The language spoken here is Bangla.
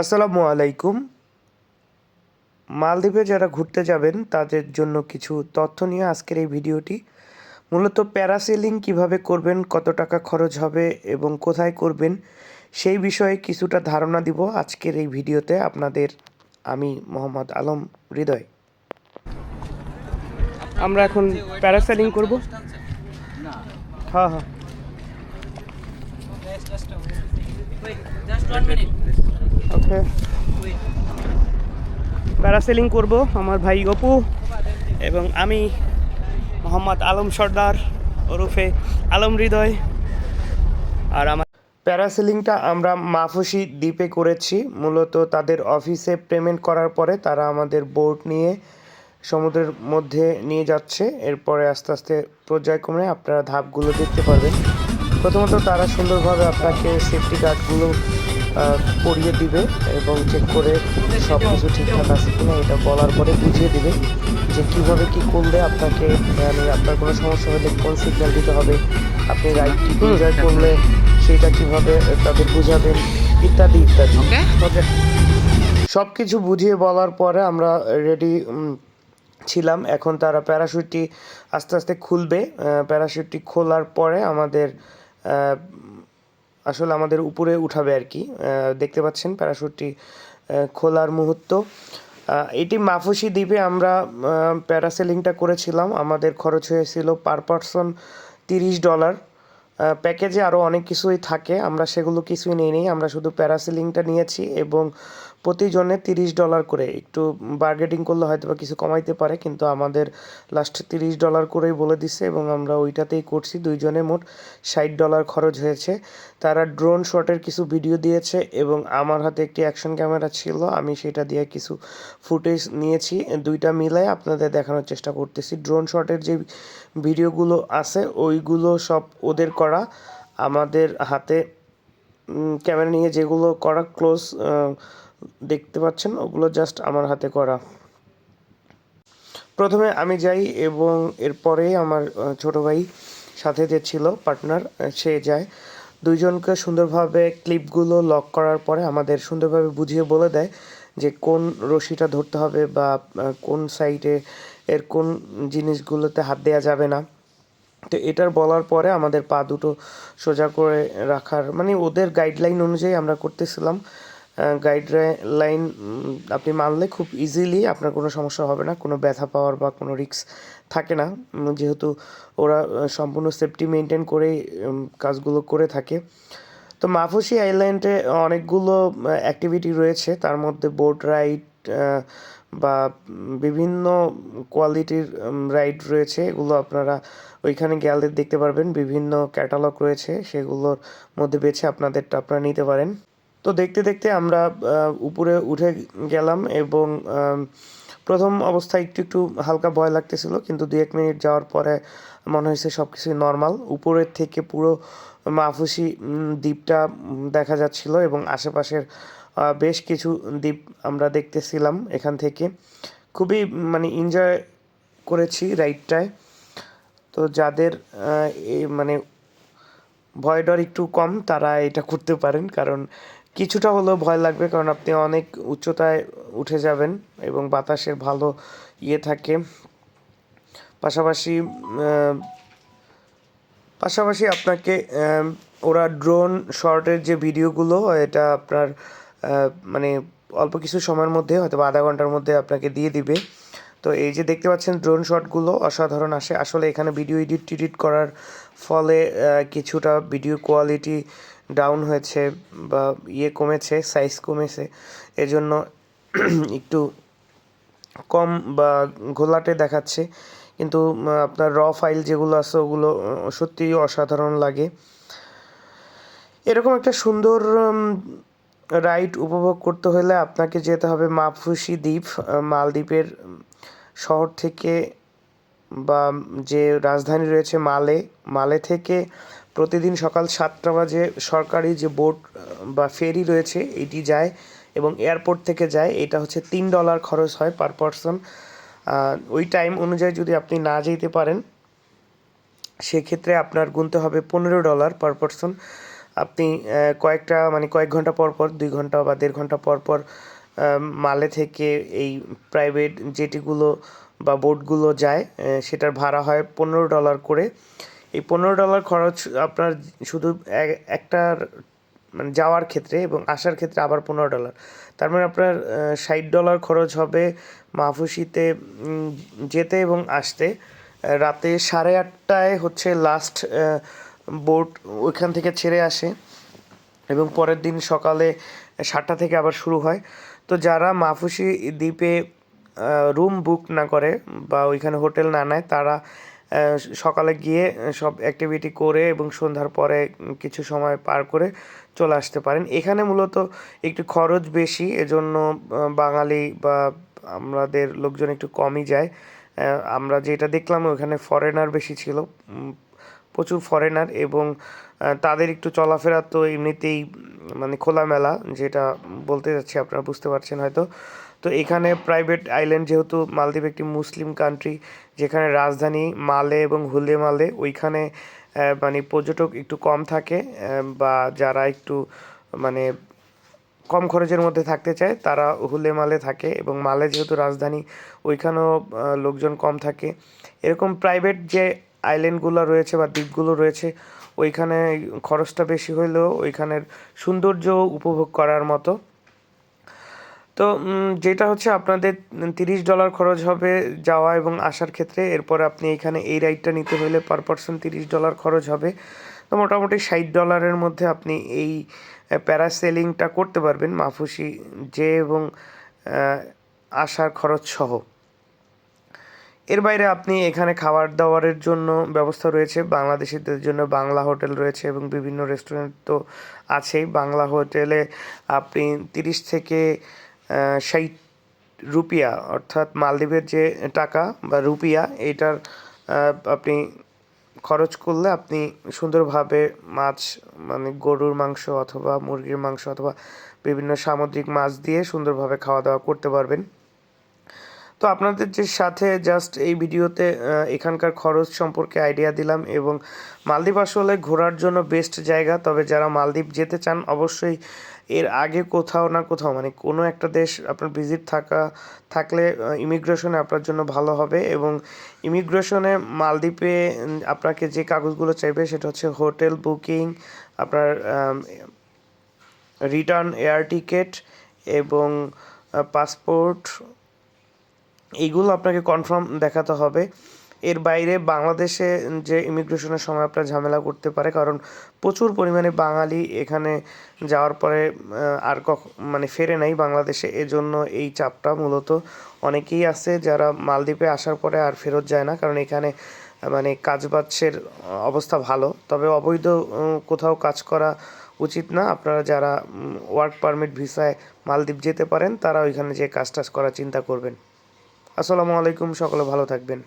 আসসালামু আলাইকুম। মালদ্বীপে যারা ঘুরতে যাবেন তাদের জন্য কিছু তথ্য নিয়ে আজকের এই ভিডিওটি। মূলত প্যারাসেলিং কীভাবে করবেন কত টাকা খরচ হবে এবং কোথায় করবেন সেই বিষয়ে কিছুটা ধারণা দিব আজকের এই ভিডিওতে আপনাদের। আমি মোহাম্মদ আলম হৃদয়। আমরা এখন প্যারাসেলিং করব। হ্যাঁ হ্যাঁ. ওকে প্যারাসেলিং করব আমার ভাই অপু এবং আমি মোহাম্মদ আলম সর্দার ওরফে আলম হৃদয়। আর আমার প্যারাসেলিংটা আমরা মাফুসি দ্বীপে করেছি। মূলত তাদের অফিসে পেমেন্ট করার পরে তারা আমাদের বোট নিয়ে সমুদ্রের মধ্যে নিয়ে যাচ্ছে। এরপরে আস্তে আস্তে পর্যায়ক্রমে আপনারা ধাপগুলো দেখতে পারবেন। প্রথমত তারা সুন্দরভাবে আপনাকে সেফটি গার্ডগুলো পরিয়ে দিবে এবং চেক করে সব কিছু ঠিকঠাক আছে কিনা এটা বলার পরে বুঝিয়ে দিবে যে কীভাবে কী করলে আপনাকে মানে আপনার কোনো সমস্যা হলে কোন সিগন্যাল দিতে হবে আপনি রাইটটি এনজয় করলে সেটা কীভাবে তাদের বুঝাবেন ইত্যাদি ইত্যাদি. ওকে সব কিছু বুঝিয়ে বলার পরে আমরা রেডি ছিলাম। এখন তারা প্যারাশুটটি আস্তে আস্তে খুলবে। প্যারাশুটটি খোলার পরে আমাদের আসলে আমাদের উপরে উঠাবে আর কি। দেখতে পাচ্ছেন প্যারাশুটটি খোলার মুহূর্ত। এটি মাফুসি দ্বীপে আমরা প্যারাসেলিংটা করেছিলাম। আমাদের খরচ হয়েছিল পার পারসন তিরিশ ডলার। প্যাকেজে আরও অনেক কিছুই থাকে। আমরা সেগুলো কিছুই নিই নি আমরা শুধু প্যারাসেলিংটা নিয়েছি এবং প্রতিজনে তিরিশ ডলার করে। একটু বার্গেটিং করলে হয়তো বা কিছু কমাইতে পারে, কিন্তু আমাদের লাস্ট তিরিশ ডলার করেই বলে দিছে এবং আমরা ওইটাতেই করছি। দুইজনে মোট ষাট ডলার খরচ হয়েছে। তারা ড্রোন শটের কিছু ভিডিও দিয়েছে এবং আমার হাতে একটি অ্যাকশন ক্যামেরা ছিল। আমি সেটা দিয়ে কিছু ফুটেজ নিয়েছি। দুইটা মিলাই আপনাদের দেখানোর চেষ্টা করতেছি। ড্রোন শটের যে ভিডিওগুলো আছে, ওইগুলো সব ওদের করা। আমাদের হাতে ক্যামেরা নিয়ে যেগুলো করা ক্লোজ দেখতে পাচ্ছেন, ওগুলো জাস্ট আমার হাতে করা। প্রথমে আমি যাই এবং এরপরে আমার ছোট ভাই সাথে যে ছিল পার্টনার সে যায়। দুইজনকে সুন্দরভাবে ক্লিপগুলো লক করার পরে আমাদের সুন্দরভাবে বুঝিয়ে বলে দেয় যে কোন রশিটা ধরতে হবে বা কোন সাইডে এর কোন জিনিসগুলোতে হাত দেওয়া যাবে না। তো এটার বলার পরে আমাদের পা দুটো সোজা করে রাখার মানে ওদের গাইডলাইন অনুযায়ী আমরা করতেছিলাম। গাইডলাইন আপনি মানলে খুব ইজিলি আপনার কোনো সমস্যা হবে না কোনো ব্যথা পাওয়ার বা কোনো রিস্ক থাকে না। যেহেতু ওরা সম্পূর্ণ সেফটি মেনটেন উম, কাজগুলো করে থাকে। তো মাফুসি আইল্যান্ডে অনেকগুলো অ্যাক্টিভিটি রয়েছে। তার মধ্যে বোট রাইড বা বিভিন্ন কোয়ালিটির রাইড রয়েছে। এগুলো আপনারা ওইখানে গেলে দেখতে পারবেন। বিভিন্ন ক্যাটালগ রয়েছে। সেগুলোর মধ্যে বেছে আপনাদেরটা আপনারা নিতে পারেন। তো দেখতে দেখতে আমরা উপরে উঠে গেলাম এবং প্রথম অবস্থায় একটু একটু হালকা ভয় লাগতেছিল, কিন্তু দু এক মিনিট যাওয়ার পরে মনে হয়েছে সব কিছুই নর্মাল উপরের থেকে পুরো মাফুসি দ্বীপটা দেখা যাচ্ছিল এবং আশেপাশের বেশ কিছু দ্বীপ আমরা দেখতেছিলাম এখান থেকে। খুবই মানে এনজয় করেছি রাইডটায় তো যাদের মানে ভয় ডর একটু কম, তারা এটা করতে পারেন, কারণ কিছুটা হলেও ভয় লাগবে, কারণ আপনি অনেক উচ্চতায় উঠে যাবেন এবং বাতাসের ভালো ইয়ে থাকে। পাশাপাশি পাশাপাশি আপনাকে ওরা ড্রোন শর্টের যে ভিডিওগুলো এটা আপনার মানে অল্প কিছু সময়ের মধ্যে হয়তো আধা ঘণ্টার মধ্যে আপনাকে দিয়ে দিবে। তো এই যে দেখতে পাচ্ছেন ড্রোন শটগুলো অসাধারণ আসে। আসলে এখানে ভিডিও এডিট টিডিট করার ফলে কিছুটা ভিডিও কোয়ালিটি ডাউন হয়েছে বা ইয়ে কমেছে সাইজ কমেছে। এজন্য একটু কম বা ঘোলাটে দেখাচ্ছে। কিন্তু আপনার র ফাইল যেগুলো আছে ওগুলো সত্যিই অসাধারণ লাগে। এরকম একটা সুন্দর রাইড উপভোগ করতে হলে আপনাকে যেতে হবে মাফুসি দ্বীপ মালদ্বীপের শহর থেকে বা যে রাজধানী রয়েছে মালে মালে থেকে প্রতিদিন সকাল সাতটা বাজে সরকারি যে বোট বা ফেরি রয়েছে, এটি যায় এবং এয়ারপোর্ট থেকে যায়। এটা হচ্ছে তিন ডলার খরচ হয় পার পারসন। ওই টাইম অনুযায়ী যদি আপনি না যেতে পারেন, সেক্ষেত্রে আপনার গুনতে হবে পনেরো ডলার পার পারসন। আপনি কয়েকটা মানে কয়েক ঘণ্টা পর পর, দুই ঘণ্টা বা দেড় ঘণ্টা পর পর মালে থেকে এই প্রাইভেট জেটিগুলো বা বোটগুলো যায় সেটার ভাড়া হয় পনেরো ডলার করে। এই পনেরো ডলার খরচ আপনার শুধু এক- একটার মানে যাওয়ার ক্ষেত্রে এবং আসার ক্ষেত্রে আবার পনেরো ডলার তার মানে আপনার ষাট ডলার খরচ হবে মাহফুসিতে যেতে এবং আসতে। রাতে সাড়ে আটটায় হচ্ছে লাস্ট বোট ওইখান থেকে ছেড়ে আসে এবং পরের দিন সকালে সাতটা থেকে আবার শুরু হয়। তো যারা মাহফুসি দ্বীপে রুম বুক না করে বা ওইখানে হোটেল না নেয়, তারা সকালে গিয়ে সব অ্যাক্টিভিটি করে এবং সন্ধ্যার পরে কিছু সময় পার করে চলে আসতে পারেন। এখানে মূলত একটু খরচ বেশি, এজন্য বাঙালি বা আমাদের লোকজন একটু কমই যায়। আমরা যেটা দেখলাম ওখানে ফরেনার বেশি ছিল। প্রচুর ফরেনার এবং তাদের একটু চলাফেরা তো এমনিতেই মানে খোলামেলা, যেটা বলতে যাচ্ছি আপনারা বুঝতে পারছেন হয়তো। তো এখানে প্রাইভেট আইল্যান্ড যেহেতু মালদ্বীপ একটি মুসলিম কান্ট্রি যেখানে রাজধানী মালে এবং হুলে মালে, ওইখানে মানে পর্যটক একটু কম থাকে বা যারা একটু মানে কম খরচের মধ্যে থাকতে চায়, তারা হুলে মালে থাকে এবং মালে যেহেতু রাজধানী, ওইখানেও লোকজন কম থাকে। এরকম প্রাইভেট যে আইল্যান্ডগুলো রয়েছে বা দ্বীপগুলো রয়েছে ওইখানে খরচটা বেশি হলেও ওইখানের সৌন্দর্য উপভোগ করার মতো। তো যেটা হচ্ছে আপনাদের তিরিশ ডলার খরচ হবে যাওয়া এবং আসার ক্ষেত্রে, এরপর আপনি এখানে এই রাইডটা নিতে হলে পার পার্সন তিরিশ ডলার খরচ হবে। তো, মোটামুটি ষাট ডলারের মধ্যে আপনি এই প্যারাসেলিংটা করতে পারবেন, মাফুসি, যে এবং আসার খরচ সহ। এর বাইরে আপনি এখানে খাবার দাবারের জন্য ব্যবস্থা রয়েছে, বাংলাদেশিদের জন্য বাংলা হোটেল রয়েছে এবং বিভিন্ন রেস্টুরেন্ট তো আছেই। বাংলা হোটেলে আপনি তিরিশ থেকে ষাট রুপিয়া অর্থাৎ মালদ্বীপের যে টাকা বা রুপিয়া, এটার আপনি খরচ করলে আপনি সুন্দরভাবে মাছ মানে গরুর মাংস অথবা মুরগির মাংস অথবা বিভিন্ন সামুদ্রিক মাছ দিয়ে সুন্দরভাবে খাওয়া দাওয়া করতে পারবেন। তো আপনাদের যে সাথে জাস্ট এই ভিডিওতে এখানকার খরচ সম্পর্কে আইডিয়া দিলাম এবং মালদ্বীপ আসলে ঘোরার জন্য বেস্ট জায়গা। তবে যারা মালদ্বীপ যেতে চান, অবশ্যই এর আগে কোথাও না কোথাও মানে কোনো একটা দেশ আপনার ভিজিট থাকা, থাকলে ইমিগ্রেশনে আপনার জন্য ভালো হবে এবং ইমিগ্রেশনে মালদ্বীপে আপনাকে যে কাগজগুলো চাইবে সেটা হচ্ছে হোটেল বুকিং আপনার রিটার্ন এয়ার টিকেট এবং পাসপোর্ট এইগুলো আপনাকে কনফার্ম দেখাতে হবে। এর বাইরে বাংলাদেশে যে ইমিগ্রেশনের সময় আপনার ঝামেলা করতে পারে, কারণ প্রচুর পরিমাণে বাঙালি এখানে যাওয়ার পরে আর কখ মানে ফেরে নাই বাংলাদেশে। এজন্য এই চাপটা মূলত অনেকেই আছে যারা মালদ্বীপে আসার পরে আর ফেরত যায় না, কারণ এখানে মানে কাজবাজের অবস্থা ভালো। তবে অবৈধ কোথাও কাজ করা উচিত না। আপনারা যারা ওয়ার্ক পারমিট ভিসায় মালদ্বীপ যেতে পারেন, তারা ওইখানে যে কাজ টাজ করার চিন্তা করবেন। আসসালামু আলাইকুম সকলে ভালো থাকবেন।